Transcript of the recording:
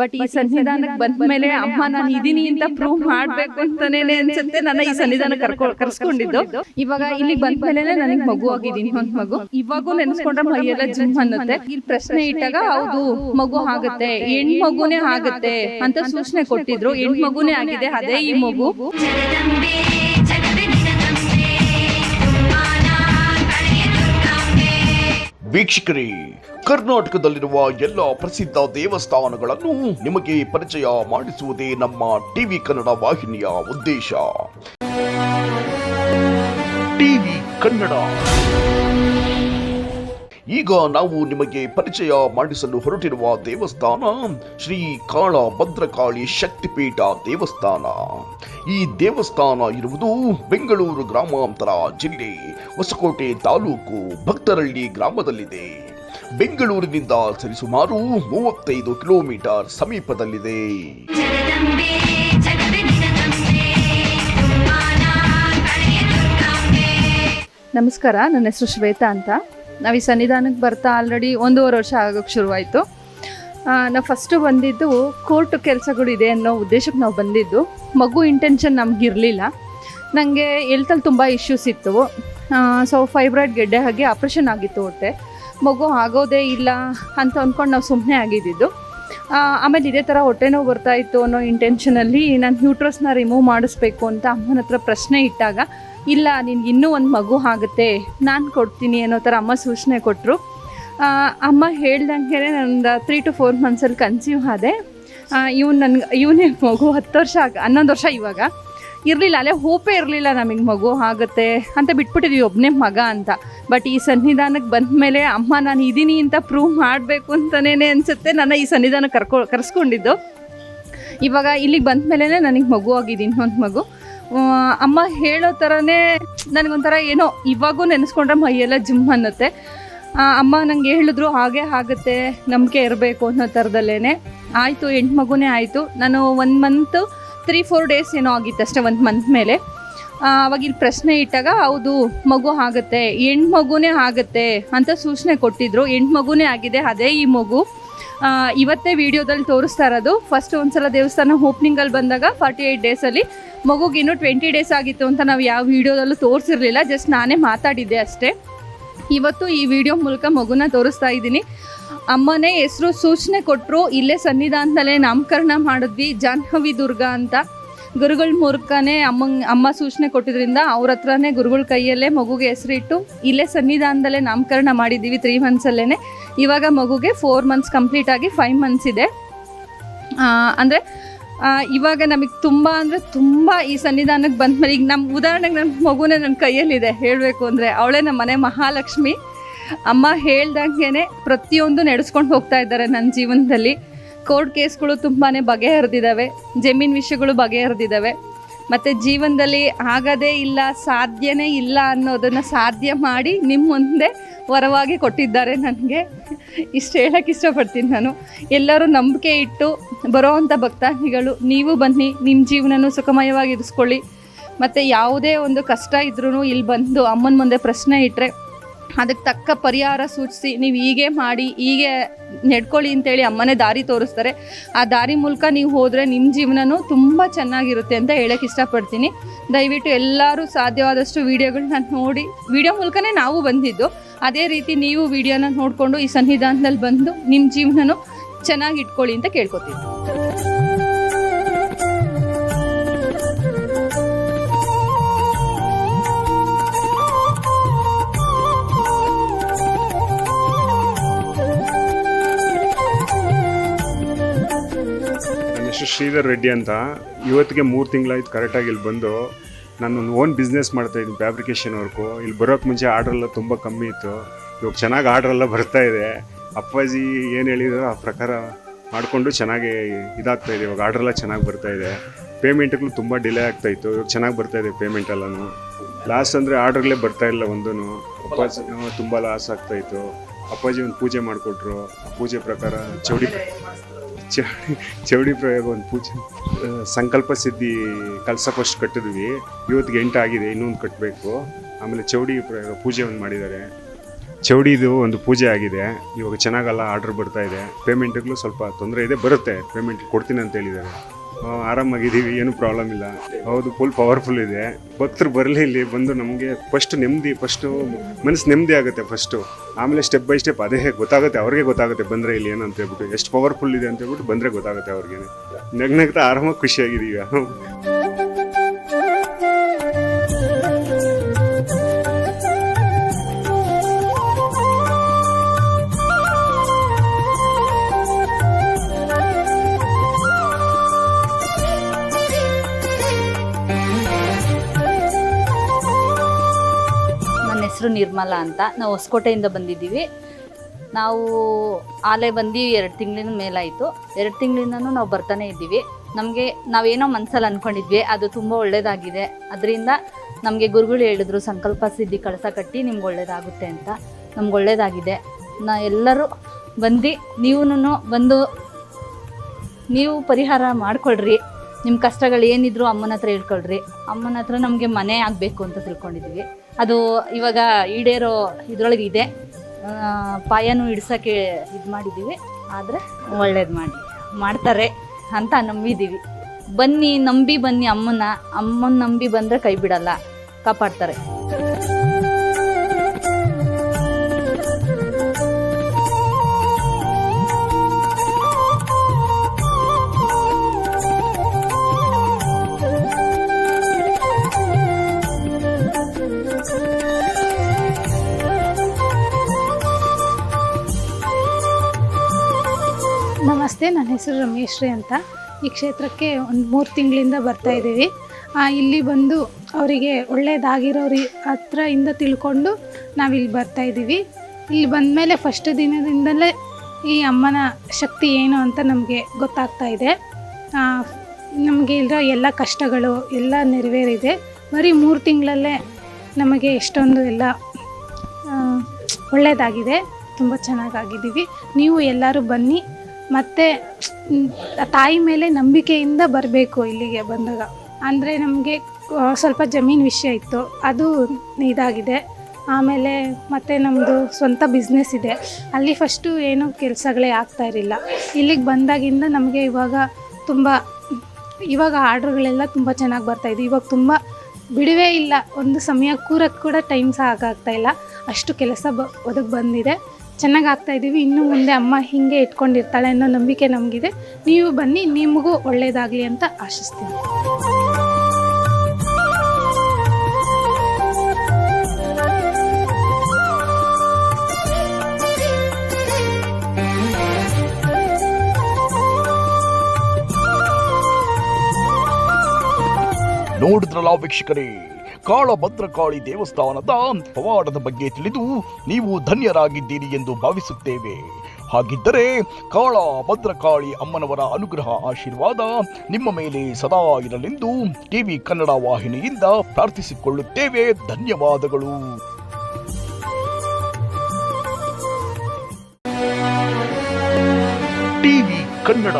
But ಈ ಸನ್ನಿಧಾನಕ್ಕೆ ಬಂದ ಮೇಲೆ ಅಮ್ಮ ನಾನು ಇದೀನಿ ಅಂತ ಪ್ರೂವ್ ಮಾಡ್ಬೇಕು ಅಂತಾನೆ ಅನ್ಸುತ್ತೆ. ನನ್ನ ಈ ಸನ್ನಿಧಾನ ಕರ್ಕೊ ಕರ್ಸ್ಕೊಂಡಿದ್ದು. ಇವಾಗ ಇಲ್ಲಿ ಬಂದ ಮೇಲೆ ನನಗೆ ಮಗು ಆಗಿದ್ದೀನಿ ಒಂದ್ ಮಗು. ಇವಾಗೂ ನೆನೆಸ್ಕೊಂಡ್ರೆ ಮೈಯೆಲ್ಲ ಜಿಮ್ ಅನ್ನತ್ತೆ. ಇಲ್ಲಿ ಪ್ರಶ್ನೆ ಇಟ್ಟಾಗ ಹೌದು ಮಗು ಆಗುತ್ತೆ. ಹೆಣ್ ಮಗುನೇ ಆಗುತ್ತೆ. ಅಂತ ಸೂಚನೆ ಕೊಟ್ಟಿದ್ರು. ಹೆಣ್ ಮಗುನೇ ಆಗಿದೆ. ಅದೇ ಈ ಮಗು. ವೀಕ್ಷಕರೇ ಕರ್ನಾಟಕದಲ್ಲಿರುವ ಎಲ್ಲ ಪ್ರಸಿದ್ಧ ದೇವಸ್ಥಾನಗಳನ್ನು ನಿಮಗೆ ಪರಿಚಯ ಮಾಡಿಸುವುದೇ ನಮ್ಮ ಟಿವಿ ಕನ್ನಡ ವಾಹಿನಿಯ ಉದ್ದೇಶ. ಟಿವಿ ಕನ್ನಡ. ಈಗ ನಾವು ನಿಮಗೆ ಪರಿಚಯ ಮಾಡಿಸಲು ಹೊರಟಿರುವ ದೇವಸ್ಥಾನ ಶ್ರೀ ಕಾಳ ಭದ್ರಕಾಳಿ ಶಕ್ತಿಪೀಠ ದೇವಸ್ಥಾನ. ಈ ದೇವಸ್ಥಾನ ಇರುವುದು ಬೆಂಗಳೂರು ಗ್ರಾಮಾಂತರ ಜಿಲ್ಲೆ ಹೊಸಕೋಟೆ ತಾಲೂಕು ಭಕ್ತರಳ್ಳಿ ಗ್ರಾಮದಲ್ಲಿದೆ. ಬೆಂಗಳೂರಿನಿಂದ ಸರಿಸುಮಾರು ಮೂವತ್ತೈದು ಕಿಲೋಮೀಟರ್ ಸಮೀಪದಲ್ಲಿದೆ. ನಮಸ್ಕಾರ ನನ್ನ ಹೆಸರು ಶ್ವೇತಾ ಅಂತ. ನಾವು ಈ ಸನ್ನಿಧಾನಕ್ಕೆ ಬರ್ತಾ ಆಲ್ರೆಡಿ ಒಂದೂವರೆ ವರ್ಷ ಆಗೋಕ್ಕೆ ಶುರುವಾಯಿತು. ನಾವು ಫಸ್ಟು ಬಂದಿದ್ದು ಕೋರ್ಟ್ ಕೆಲಸಗಳಿದೆ ಅನ್ನೋ ಉದ್ದೇಶಕ್ಕೆ ನಾವು ಬಂದಿದ್ದು. ಮಗು ಇಂಟೆನ್ಷನ್ ನಮಗಿರಲಿಲ್ಲ. ನನಗೆ ಎಲ್ತಲ್ಲಿ ತುಂಬ ಇಶ್ಯೂಸ್ ಇತ್ತು. ಸೊ ಫೈಬ್ರಾಯ್ಡ್ ಗೆಡ್ಡೆ ಹಾಗೆ ಆಪ್ರೇಷನ್ ಆಗಿತ್ತು ಹೊಟ್ಟೆ. ಮಗು ಆಗೋದೇ ಇಲ್ಲ ಅಂತ ಅಂದ್ಕೊಂಡು ನಾವು ಸುಮ್ಮನೆ ಆಗಿದ್ದಿದ್ದು. ಆಮೇಲೆ ಇದೇ ಥರ ಹೊಟ್ಟೆ ನೋವು ಬರ್ತಾ ಇತ್ತು ಅನ್ನೋ ಇಂಟೆನ್ಷನಲ್ಲಿ ನಾನು ಯೂಟ್ರಸ್ನ ರಿಮೂವ್ ಮಾಡಿಸ್ಬೇಕು ಅಂತ ಅಮ್ಮನ ಹತ್ರ ಪ್ರಶ್ನೆ ಇಟ್ಟಾಗ, ಇಲ್ಲ, ನಿನ್ಗೆ ಇನ್ನೂ ಒಂದು ಮಗು ಆಗುತ್ತೆ, ನಾನು ಕೊಡ್ತೀನಿ ಅನ್ನೋ ಥರ ಅಮ್ಮ ಸೂಚನೆ ಕೊಟ್ಟರು ಅಮ್ಮ ಹೇಳ್ದಂಗೆ ನಂದು ತ್ರೀ ಟು ಫೋರ್ ಮಂತ್ಸಲ್ಲಿ ಕನ್ಸೀವ್ ಆದೆ. ಇವ್ನು ನನ್ಗೆ, ಇವನೇ ಮಗು ಹತ್ತು ವರ್ಷ ಆಗ, ಹನ್ನೊಂದು ವರ್ಷ ಇವಾಗ. ಇರಲಿಲ್ಲ, ಅಲ್ಲೇ ಹೋಪೇ ಇರಲಿಲ್ಲ ನಮಗೆ ಮಗು ಆಗುತ್ತೆ ಅಂತ ಬಿಟ್ಬಿಟ್ಟಿದ್ವಿ ಒಬ್ಬನೇ ಮಗ ಅಂತ. ಬಟ್ ಈ ಸನ್ನಿಧಾನಕ್ಕೆ ಬಂದ ಮೇಲೆ, ಅಮ್ಮ, ನಾನು ಇದ್ದೀನಿ ಅಂತ ಪ್ರೂವ್ ಮಾಡಬೇಕು ಅಂತಲೇ ಅನಿಸುತ್ತೆ. ನನ್ನ ಈ ಸನ್ನಿಧಾನ ಕರ್ಕೊ, ಕರೆಸ್ಕೊಂಡಿದ್ದು. ಇವಾಗ ಇಲ್ಲಿಗೆ ಬಂದ ಮೇಲೆ ನನಗೆ ಮಗು ಆಗಿದ್ದೀನಿ ಇನ್ನೊಂದು ಮಗು. ಅಮ್ಮ ಹೇಳೋ ಥರನೇ ನನಗೊಂಥರ ಏನೋ ಇವಾಗೂ ನೆನೆಸ್ಕೊಂಡ್ರೆ ಮೈಯೆಲ್ಲ ಜಿಮ್ ಅನ್ನತ್ತೆ. ಅಮ್ಮ ನಂಗೆ ಹೇಳಿದ್ರು, ಹಾಗೆ ಆಗುತ್ತೆ, ನಂಬಿಕೆ ಇರಬೇಕು ಅನ್ನೋ ಥರದಲ್ಲೇ ಆಯಿತು, ಎಂಟು ಮಗುನೇ ಆಯಿತು. ನಾನು one month three four days ಏನೋ ಆಗಿತ್ತು ಅಷ್ಟೇ, ಒಂದು ಮಂತ್ ಮೇಲೆ. ಅವಾಗ ಇಲ್ಲಿ ಪ್ರಶ್ನೆ ಇಟ್ಟಾಗ, ಹೌದು, ಮಗು ಆಗುತ್ತೆ ಹೆಣ್ಣು ಮಗುನೇ ಆಗುತ್ತೆ ಅಂತ ಸೂಚನೆ ಕೊಟ್ಟಿದ್ರು. ಹೆಣ್ಣು ಮಗುನೇ ಆಗಿದೆ, ಅದೇ ಈ ಮಗು. ಇವತ್ತೇ ವಿಡಿಯೋದಲ್ಲಿ ತೋರಿಸ್ತಾ ಇರೋದು. ಫಸ್ಟ್ ಒಂದ್ಸಲ ದೇವಸ್ಥಾನ ಓಪ್ನಿಂಗಲ್ಲಿ ಬಂದಾಗ ಫಾರ್ಟಿ ಏಯ್ಟ್ ಡೇಸಲ್ಲಿ ಮಗುಗೆ ಇನ್ನೂ ಟ್ವೆಂಟಿ ಡೇಸ್ ಆಗಿತ್ತು ಅಂತ ನಾವು ಯಾವ ವಿಡಿಯೋದಲ್ಲೂ ತೋರಿಸಿರಲಿಲ್ಲ ಜಸ್ಟ್ ನಾನೇ ಮಾತಾಡಿದ್ದೆ ಅಷ್ಟೇ. ಇವತ್ತು ಈ ವಿಡಿಯೋ ಮೂಲಕ ಮಗುನ ತೋರಿಸ್ತಾ ಇದ್ದೀನಿ. ಅಮ್ಮನೇ ಹೆಸರು ಸೂಚನೆ ಕೊಟ್ಟರು ಇಲ್ಲೇ ಸನ್ನಿಧಾನದಲ್ಲೇ ನಾಮಕರಣ ಮಾಡಿದ್ವಿ, ಜಾಹ್ನವಿ ದುರ್ಗ ಅಂತ. ಗುರುಗಳ ಮೂಲಕನೇ ಅಮ್ಮ ಅಮ್ಮ ಸೂಚನೆ ಕೊಟ್ಟಿದ್ರಿಂದ ಅವ್ರ ಹತ್ರನೇ ಗುರುಗಳ ಕೈಯಲ್ಲೇ ಮಗುಗೆ ಹೆಸರಿಟ್ಟು ಇಲ್ಲೇ ಸನ್ನಿಧಾನದಲ್ಲೇ ನಾಮಕರಣ ಮಾಡಿದ್ದೀವಿ ತ್ರೀ ಮಂತ್ಸಲ್ಲೇ ಇವಾಗ ಮಗುಗೆ ಫೋರ್ ಮಂತ್ಸ್ ಕಂಪ್ಲೀಟ್ ಆಗಿ ಫೈವ್ ಮಂತ್ಸ್ ಇದೆ. ಅಂದರೆ ಇವಾಗ ನಮಗೆ ತುಂಬ ಅಂದರೆ ತುಂಬ ಈ ಸನ್ನಿಧಾನಕ್ಕೆ ಬಂದ್ಮೇಲೆ ಈಗ ನಮ್ಮ ಉದಾಹರಣೆಗೆ ನನ್ನ ಮಗುನೇ ನನ್ನ ಕೈಯಲ್ಲಿದೆ. ಹೇಳಬೇಕು ಅಂದರೆ ಅವಳೇ ನಮ್ಮ ಮನೆ ಮಹಾಲಕ್ಷ್ಮಿ. ಅಮ್ಮ ಹೇಳ್ದಂಗೆ ಪ್ರತಿಯೊಂದು ನಡೆಸ್ಕೊಂಡು ಹೋಗ್ತಾ ಇದ್ದಾರೆ ನನ್ನ ಜೀವನದಲ್ಲಿ. ಕೋರ್ಟ್ ಕೇಸ್ಗಳು ತುಂಬಾ ಬಗೆಹರಿದಿದ್ದಾವೆ ಜಮೀನು ವಿಷಯಗಳು ಬಗೆಹರಿದಿದ್ದಾವೆ ಮತ್ತು ಜೀವನದಲ್ಲಿ ಆಗದೇ ಇಲ್ಲ, ಸಾಧ್ಯನೇ ಇಲ್ಲ ಅನ್ನೋದನ್ನು ಸಾಧ್ಯ ಮಾಡಿ ನಿಮ್ಮ ಮುಂದೆ ವರವಾಗಿ ಕೊಟ್ಟಿದ್ದಾರೆ ನನಗೆ. ಇಷ್ಟು ಹೇಳಕ್ಕೆ ಇಷ್ಟಪಡ್ತೀನಿ ನಾನು. ಎಲ್ಲರೂ ನಂಬಿಕೆ ಇಟ್ಟು ಬರೋವಂಥ ಭಕ್ತಾದಿಗಳು, ನೀವು ಬನ್ನಿ ನಿಮ್ಮ ಜೀವನನೂ ಸುಖಮಯವಾಗಿ ಇರಿಸ್ಕೊಳ್ಳಿ. ಮತ್ತು ಯಾವುದೇ ಒಂದು ಕಷ್ಟ ಇದ್ರೂ ಇಲ್ಲಿ ಬಂದು ಅಮ್ಮನ ಮುಂದೆ ಪ್ರಶ್ನೆ ಇಟ್ಟರೆ ಅದಕ್ಕೆ ತಕ್ಕ ಪರಿಹಾರ ಸೂಚಿಸಿ ನೀವು ಹೀಗೆ ಮಾಡಿ, ಹೀಗೆ ನೆಡ್ಕೊಳ್ಳಿ ಅಂತೇಳಿ ಅಮ್ಮನೇ ದಾರಿ ತೋರಿಸ್ತಾರೆ. ಆ ದಾರಿ ಮೂಲಕ ನೀವು ಹೋದರೆ ನಿಮ್ಮ ಜೀವನನೂ ತುಂಬ ಚೆನ್ನಾಗಿರುತ್ತೆ ಅಂತ ಹೇಳಕ್ಕೆ ಇಷ್ಟಪಡ್ತೀನಿ. ದಯವಿಟ್ಟು ಎಲ್ಲರೂ ಸಾಧ್ಯವಾದಷ್ಟು ವೀಡಿಯೋಗಳನ್ನ ನೋಡಿ, ವಿಡಿಯೋ ಮೂಲಕನೇ ನಾವು ಬಂದಿದ್ದು. ಅದೇ ರೀತಿ ನೀವು ವಿಡಿಯೋನ ನೋಡಿಕೊಂಡು ಈ ಸನ್ನಿಧಾನದಲ್ಲಿ ಬಂದು ನಿಮ್ಮ ಜೀವನನೂ ಚೆನ್ನಾಗಿ ಇಟ್ಕೊಳ್ಳಿ ಅಂತ ಕೇಳ್ಕೊತೀನಿ. ಹೆಸರು ಶ್ರೀಧರ್ ರೆಡ್ಡಿ ಅಂತ ಇವತ್ತಿಗೆ ಮೂರು ತಿಂಗಳಾಯ್ತು ಕರೆಕ್ಟಾಗಿ ಇಲ್ಲಿ ಬಂದು ನಾನು ಒಂದು ಓನ್ ಬಿಸ್ನೆಸ್ ಮಾಡ್ತಾಯಿದ್ದೀನಿ ಫ್ಯಾಬ್ರಿಕೇಷನ್ ವರ್ಕು ಇಲ್ಲಿ ಬರೋಕ್ಕೆ ಮುಂಚೆ ಆರ್ಡರ್ ಎಲ್ಲ ತುಂಬ ಕಮ್ಮಿ ಇತ್ತು. ಇವಾಗ ಚೆನ್ನಾಗಿ ಆರ್ಡರ್ ಎಲ್ಲ ಬರ್ತಾ ಇದೆ. ಅಪ್ಪಾಜಿ ಏನು ಹೇಳಿದ್ರು ಆ ಪ್ರಕಾರ ಮಾಡಿಕೊಂಡು ಚೆನ್ನಾಗಿ ಇದಾಗ್ತಾ ಇದೆ. ಇವಾಗ ಆರ್ಡ್ರೆಲ್ಲ ಚೆನ್ನಾಗಿ ಬರ್ತಾ ಇದೆ. ಪೇಮೆಂಟ್ಗಳು ತುಂಬ ಡಿಲೇ ಆಗ್ತಾ ಇತ್ತು. ಇವಾಗ ಚೆನ್ನಾಗಿ ಬರ್ತಾ ಇದೆ ಪೇಮೆಂಟ್ ಎಲ್ಲನೂ. ಲಾಸ್ಟ್ ಅಂದರೆ ಆರ್ಡ್ರ್ಗಳೇ ಬರ್ತಾ ಇಲ್ಲ ಒಂದೂ ಅಪ್ಪಾಜಿ ತುಂಬ ಲಾಸ್ ಆಗ್ತಾಯಿತ್ತು ಅಪ್ಪಾಜಿ ಒಂದು ಪೂಜೆ ಮಾಡಿಕೊಟ್ರು. ಪೂಜೆ ಪ್ರಕಾರ ಚೌಡಿ ಚೌಡಿ ಚೌಡಿ ಪ್ರಯೋಗ ಒಂದು ಪೂಜೆ ಸಂಕಲ್ಪ ಸಿದ್ಧಿ ಕಲಸ ಫಸ್ಟ್ ಕಟ್ಟಿದ್ವಿ. ಇವತ್ತಿಗೆ ಆಗಿದೆ, ಇನ್ನೊಂದು ಕಟ್ಟಬೇಕು ಆಮೇಲೆ ಚೌಡಿ ಪ್ರಯೋಗ, ಪೂಜೆ ಒಂದು ಮಾಡಿದ್ದಾರೆ. ಚೌಡಿದು ಒಂದು ಪೂಜೆ ಆಗಿದೆ. ಇವಾಗ ಚೆನ್ನಾಗಲ್ಲ ಆರ್ಡ್ರ್ ಬರ್ತಾ ಇದೆ. ಪೇಮೆಂಟ್ಗಳು ಸ್ವಲ್ಪ ತೊಂದರೆ ಇದೆ, ಬರುತ್ತೆ. ಪೇಮೆಂಟ್ ಕೊಡ್ತೀನಿ ಅಂತ ಹೇಳಿದ್ದಾರೆ. ಆರಾಮಾಗಿದ್ದೀವಿ, ಏನೂ ಪ್ರಾಬ್ಲಮ್ ಇಲ್ಲ. ಹೌದು ಫುಲ್ ಪವರ್ಫುಲ್ ಇದೆ. ಭಕ್ತರು ಬರಲಿ ಇಲ್ಲಿ, ಬಂದು ನಮಗೆ ಫಸ್ಟ್ ನೆಮ್ಮದಿ ಫಸ್ಟು ಮನಸ್ಸು ನೆಮ್ಮದಿ ಆಗುತ್ತೆ ಫಸ್ಟು ಆಮೇಲೆ ಸ್ಟೆಪ್ ಬೈ ಸ್ಟೆಪ್ ಅದೇ ಗೊತ್ತಾಗುತ್ತೆ, ಅವ್ರಿಗೆ ಗೊತ್ತಾಗುತ್ತೆ ಬಂದರೆ ಇಲ್ಲಿ ಏನು ಅಂತ ಹೇಳ್ಬಿಟ್ಟು, ಎಷ್ಟು ಪವರ್ಫುಲ್ ಇದೆ ಅಂತ ಹೇಳ್ಬಿಟ್ಟು ಬಂದರೆ ಗೊತ್ತಾಗುತ್ತೆ ಅವ್ರಿಗೆ ನೆಗ್ ನಗ್ತಾ ಆರಾಮಾಗಿ ಖುಷಿಯಾಗಿದ್ದೀವಿ ಹೆಸರು ನಿರ್ಮಲ ಅಂತ ನಾವು ಹೊಸಕೋಟೆಯಿಂದ ಬಂದಿದ್ದೀವಿ. ನಾವು ಆಲೆ ಬಂದು ಎರಡು ತಿಂಗಳಿನ ಮೇಲಾಯಿತು. ಎರಡು ತಿಂಗಳಿಂದನೂ ನಾವು ಬರ್ತಾನೆ ಇದ್ದೀವಿ. ನಮಗೆ ನಾವೇನೋ ಮನಸ್ಸಲ್ಲಿ ಅಂದ್ಕೊಂಡಿದ್ವಿ ಅದು ತುಂಬ ಒಳ್ಳೆಯದಾಗಿದೆ ಅದರಿಂದ ನಮಗೆ ಗುರುಗಳು ಹೇಳಿದ್ರು, ಸಂಕಲ್ಪ ಸಿದ್ಧಿ ಕಳಸ ಕಟ್ಟಿ ನಿಮ್ಗೆ ಒಳ್ಳೆಯದಾಗುತ್ತೆ ಅಂತ. ನಮ್ಗೆ ಒಳ್ಳೆಯದಾಗಿದೆ ನಾ ಎಲ್ಲರೂ ಬಂದು ನೀವೂ ಬಂದು ನೀವು ಪರಿಹಾರ ಮಾಡಿಕೊಳ್ರಿ. ನಿಮ್ಮ ಕಷ್ಟಗಳು ಏನಿದ್ರು ಅಮ್ಮನ ಹತ್ರ ಹೇಳ್ಕೊಳ್ರಿ. ಅಮ್ಮನ ಹತ್ರ ನಮಗೆ ಮನೆ ಆಗಬೇಕು ಅಂತ ತಿಳ್ಕೊಂಡಿದ್ವಿ ಅದು ಇವಾಗ ಈಡೇರೋ ಇದ್ರೊಳಗೆ ಇದೆ ಪಾಯನೂ ಇಡ್ಸೋಕ್ಕೆ ಇದು ಮಾಡಿದ್ದೀವಿ. ಆದರೆ ಒಳ್ಳೇದು ಮಾಡಿ ಮಾಡ್ತಾರೆ ಅಂತ ನಂಬಿದ್ದೀವಿ. ಬನ್ನಿ, ನಂಬಿ ಬನ್ನಿ ಅಮ್ಮನ ಅಮ್ಮನ ನಂಬಿ ಬಂದರೆ ಕೈ ಬಿಡಲ್ಲ. ಕಾಪಾಡ್ತಾರೆ. ನಮಸ್ತೆ, ನನ್ನ ಹೆಸರು ರಮೇಶ್ರೀ ಅಂತ. ಈ ಕ್ಷೇತ್ರಕ್ಕೆ ಒಂದು ಮೂರು ತಿಂಗಳಿಂದ ಬರ್ತಾ ಇದ್ದೀವಿ. ಇಲ್ಲಿ ಬಂದು ಅವರಿಗೆ ಒಳ್ಳೆಯದಾಗಿರೋರಿ ಹತ್ರ ತಿಳ್ಕೊಂಡು ನಾವಿಲ್ಲಿ ಬರ್ತಾ ಇದ್ದೀವಿ. ಇಲ್ಲಿ ಬಂದ ಮೇಲೆ ಫಸ್ಟ್ ದಿನದಿಂದಲೇ ಈ ಅಮ್ಮನ ಶಕ್ತಿ ಏನು ಅಂತ ನಮಗೆ ಗೊತ್ತಾಗ್ತಾ ಇದೆ. ನಮಗೆ ಇರೋ ಎಲ್ಲ ಕಷ್ಟಗಳು ಎಲ್ಲ ನೆರವೇರಿದೆ. ಬರೀ ಮೂರು ತಿಂಗಳಲ್ಲೇ ನಮಗೆ ಎಷ್ಟೊಂದು ಎಲ್ಲ ಒಳ್ಳೆಯದಾಗಿದೆ ತುಂಬ ಚೆನ್ನಾಗಾಗಿದ್ದೀವಿ ನೀವು ಎಲ್ಲರೂ ಬನ್ನಿ. ಮತ್ತು ತಾಯಿ ಮೇಲೆ ನಂಬಿಕೆಯಿಂದ ಬರಬೇಕು ಇಲ್ಲಿಗೆ ಬಂದಾಗ. ಅಂದರೆ ನಮಗೆ ಸ್ವಲ್ಪ ಜಮೀನು ವಿಷಯ ಇತ್ತು, ಅದು ಇದಾಗಿದೆ. ಆಮೇಲೆ ಮತ್ತು ನಮ್ಮದು ಸ್ವಂತ ಬಿಸ್ನೆಸ್ ಇದೆ. ಅಲ್ಲಿ ಫಸ್ಟು ಏನೂ ಕೆಲಸಗಳೇ ಆಗ್ತಾ ಇರಲಿಲ್ಲ. ಇಲ್ಲಿಗೆ ಬಂದಾಗಿಂದ ನಮಗೆ ಇವಾಗ ತುಂಬ, ಇವಾಗ ಆರ್ಡ್ರ್ಗಳೆಲ್ಲ ತುಂಬ ಚೆನ್ನಾಗಿ ಬರ್ತಾಯಿದೆ ಇವಾಗ ತುಂಬ ಬಿಡುವೇ ಇಲ್ಲ. ಒಂದು ಸಮಯ ಕೂರಕ್ಕೆ ಕೂಡ ಟೈಮ್ ಸಹ ಆಗಾಗ್ತಾ ಇಲ್ಲ. ಅಷ್ಟು ಕೆಲಸ ಬ, ಒದಗಿ ಬಂದಿದೆ. ಚೆನ್ನಾಗಿ ಆಗ್ತಾ ಇದ್ದೀವಿ ಇನ್ನು ಮುಂದೆ ಅಮ್ಮ ಹಿಂಗೆ ಇಟ್ಕೊಂಡಿರ್ತಾಳೆ ಅನ್ನೋ ನಂಬಿಕೆ ನಮಗಿದೆ. ನೀವು ಬನ್ನಿ, ನಿಮಗೂ ಒಳ್ಳೆಯದಾಗಲಿ ಅಂತ ಆಶಿಸ್ತೀನಿ. ನೋಡಿದ್ರಲ್ಲ ವೀಕ್ಷಕರೇ? ಕಾಳಭದ್ರಕಾಳಿ ದೇವಸ್ಥಾನದ ಪವಾಡದ ಬಗ್ಗೆ ತಿಳಿದು ನೀವು ಧನ್ಯರಾಗಿದ್ದೀರಿ ಎಂದು ಭಾವಿಸುತ್ತೇವೆ. ಹಾಗಿದ್ದರೆ ಕಾಳ ಭದ್ರಕಾಳಿ ಅಮ್ಮನವರ ಅನುಗ್ರಹ ಆಶೀರ್ವಾದ ನಿಮ್ಮ ಮೇಲೆ ಸದಾ ಇರಲೆಂದು ಟಿವಿ ಕನ್ನಡ ವಾಹಿನಿಯಿಂದ ಪ್ರಾರ್ಥಿಸಿಕೊಳ್ಳುತ್ತೇವೆ. ಧನ್ಯವಾದಗಳು. ಟಿವಿ ಕನ್ನಡ.